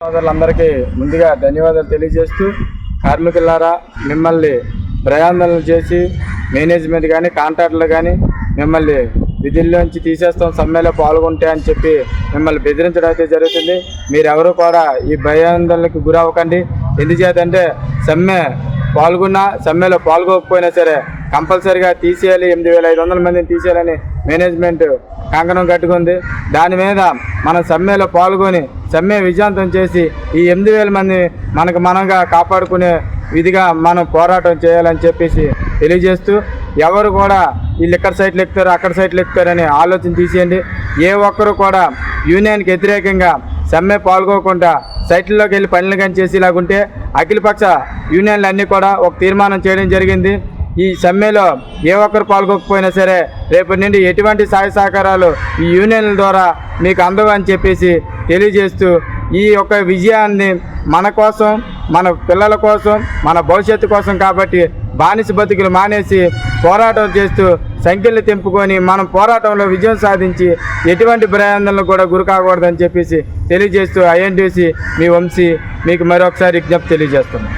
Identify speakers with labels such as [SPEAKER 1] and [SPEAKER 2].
[SPEAKER 1] సోదరులందరికీ ముందుగా ధన్యవాదాలు తెలియజేస్తూ కార్మికులారా మిమ్మల్ని ప్రయాణాలు చేసి మేనేజ్మెంట్ కానీ కాంట్రాక్టర్లు కానీ మిమ్మల్ని విధుల్లోంచి తీసేస్తాం సమ్మెలో పాల్గొంటే అని చెప్పి మిమ్మల్ని బెదిరించడం అయితే జరుగుతుంది. మీరెవరు కూడా ఈ భయాందోళనకు గురవ్వకండి. ఎందుచేతంటే సమ్మె పాల్గొన్నా సమ్మెలో పాల్గొకపోయినా సరే కంపల్సరిగా తీసేయాలి. ఎనిమిది వేల ఐదు వందల మందిని తీసేయాలని మేనేజ్మెంట్ కంకణం కట్టుకుంది. దాని మీద మనం సమ్మెలో పాల్గొని సమ్మె విజయవంతం చేసి ఈ ఎనిమిది వేల మంది మనకు మనంగా కాపాడుకునే విధిగా మనం పోరాటం చేయాలని చెప్పేసి తెలియజేస్తూ ఎవరు కూడా వీళ్ళు ఇక్కడ సైట్లు ఎక్కుతారు అక్కడ సైట్లు ఎక్కుతారని ఆలోచన తీసేయండి. ఏ ఒక్కరు కూడా యూనియన్కి వ్యతిరేకంగా సమ్మె పాల్గొకుండా సైట్లలోకి వెళ్ళి పనులు కానీ చేసేలాగుంటే అఖిలపక్ష యూనియన్లు అన్నీ కూడా ఒక తీర్మానం చేయడం జరిగింది. ఈ సమ్మెలో ఏ ఒక్కరు పాల్గొకపోయినా సరే రేపటి నుండి ఎటువంటి సహాయ సహకారాలు ఈ యూనియన్ల ద్వారా మీకు అందవు అని చెప్పేసి తెలియజేస్తూ ఈ యొక్క విజయాన్ని మన కోసం మన పిల్లల కోసం మన భవిష్యత్తు కోసం కాబట్టి బానిస బతుకులు మానేసి పోరాటం చేస్తూ సంఖ్యలు తెంపుకొని మనం పోరాటంలో విజయం సాధించి ఎటువంటి ప్రయాణాలను కూడా గురి కాకూడదని చెప్పేసి తెలియజేస్తూ ఐఎన్టీసీ మీ వంశీ మీకు మరొకసారి విజ్ఞప్తి తెలియజేస్తున్నాం.